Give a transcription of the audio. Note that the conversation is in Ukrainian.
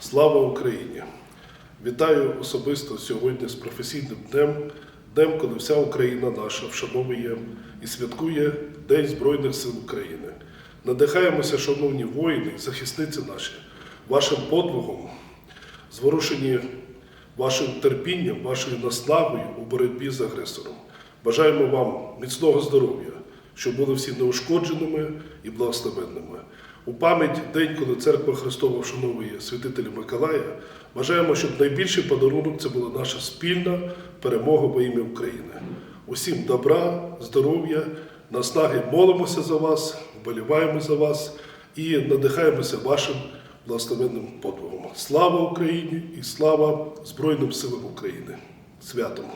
Слава Україні! Вітаю особисто сьогодні з професійним днем, днем, коли вся Україна наша вшановує і святкує День Збройних сил України. Надихаємося, шановні воїни захисниці наші, вашим подвигом, зворушені вашим терпінням, вашою наснагою у боротьбі з агресором. Бажаємо вам міцного здоров'я, щоб були всі неушкодженими і благословенними. У пам'ять день, коли церква Христова вшановує святителя Миколая, бажаємо, щоб найбільший подарунок це була наша спільна перемога во ім'я України. Усім добра, здоров'я, наснаги молимося за вас, вболіваємо за вас і надихаємося вашим благословенним подвигом. Слава Україні і слава Збройним силам України! Святому!